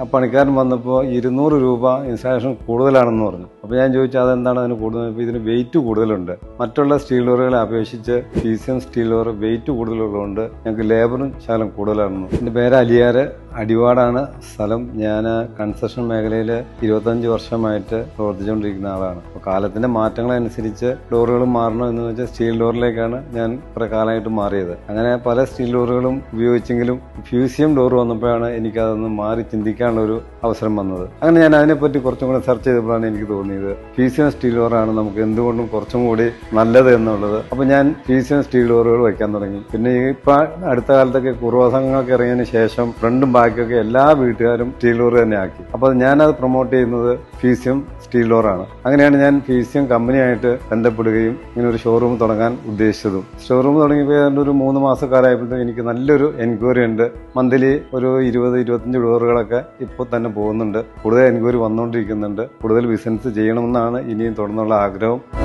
ആ പണിക്കാരൻ വന്നപ്പോൾ ഇരുന്നൂറ് രൂപ ഇൻസ്റ്റാളേഷൻ കൂടുതലാണെന്ന് പറഞ്ഞു. അപ്പോൾ ഞാൻ ചോദിച്ചു അതെന്താണ് അതിന് കൂടുതൽ? ഇപ്പോൾ ഇതിന് വെയിറ്റ് കൂടുതലുണ്ട്. മറ്റുള്ള സ്റ്റീൽ ഡോറുകളെ അപേക്ഷിച്ച് P C M steel door weight കൂടുതലുള്ളതുകൊണ്ട് ഞങ്ങൾക്ക് ലേബറും ശകലം കൂടുതലാണെന്നു എന്റെ പേര് അലിയാർ. അടിവാടാണ് സ്ഥലം. ഞാൻ കൺസ്ട്രക്ഷൻ മേഖലയിൽ ഇരുപത്തഞ്ച് വർഷമായിട്ട് പ്രവർത്തിച്ചുകൊണ്ടിരിക്കുന്ന ആളാണ്. അപ്പോൾ കാലത്തിന്റെ മാറ്റങ്ങളനുസരിച്ച് ഡോറുകൾ മാറണം എന്ന് വെച്ചാൽ സ്റ്റീൽ ഡോറിലേക്കാണ് ഞാൻ കുറേ കാലമായിട്ട് മാറിയത്. അങ്ങനെ പല സ്റ്റീൽ ഡോറുകളും ഉപയോഗിച്ചെങ്കിലും ഫ്യൂസിയം ഡോർ വന്നപ്പോഴാണ് എനിക്കതൊന്ന് മാറി ചിന്തിക്കാനുള്ള ഒരു അവസരം വന്നത്. അങ്ങനെ ഞാൻ അതിനെപ്പറ്റി കുറച്ചും കൂടെ സെർച്ച് ചെയ്തപ്പോഴാണ് എനിക്ക് തോന്നിയത്. ഫ്യൂസിയം സ്റ്റീൽ ഡോറാണ് നമുക്ക് എന്തുകൊണ്ടും കുറച്ചും കൂടി നല്ലത് എന്നുള്ളത്. അപ്പൊ ഞാൻ പി സി എം സ്റ്റീൽ ഡോറുകൾ വയ്ക്കാൻ തുടങ്ങി. പിന്നെ ഇപ്പൊ അടുത്ത കാലത്തൊക്കെ കുറവസങ്ങളൊക്കെ ഇറങ്ങിയതിന് ശേഷം ഫ്രണ്ടും ബാക്കിയൊക്കെ എല്ലാ വീട്ടുകാരും സ്റ്റീൽ ഡോർ തന്നെ ആക്കി. അപ്പോൾ ഞാനത് പ്രൊമോട്ട് ചെയ്യുന്നത് പി സി എം സ്റ്റീൽ ഡോറാണ് അങ്ങനെയാണ് ഞാൻ പി സി എം കമ്പനിയായിട്ട് ബന്ധപ്പെടുകയും ഇങ്ങനെ ഒരു ഷോറൂം തുടങ്ങാൻ ഉദ്ദേശിച്ചതും. ഷോറൂം തുടങ്ങിയപ്പോൾ ഏതാണ്ട് ഒരു മൂന്ന് മാസക്കാലമായപ്പോഴത്തേക്കും എനിക്ക് നല്ലൊരു എൻക്വയറി ഉണ്ട്. മന്ത്ലി ഒരു ഇരുപത് ഇരുപത്തഞ്ച് ഡോറുകളൊക്കെ ഇപ്പോൾ തന്നെ പോകുന്നുണ്ട്. കൂടുതൽ എൻക്വയറി വന്നുകൊണ്ടിരിക്കുന്നുണ്ട് കൂടുതൽ ബിസിനസ് ചെയ്യണമെന്നാണ് ഇനിയും തുടർന്നുള്ള ആഗ്രഹം.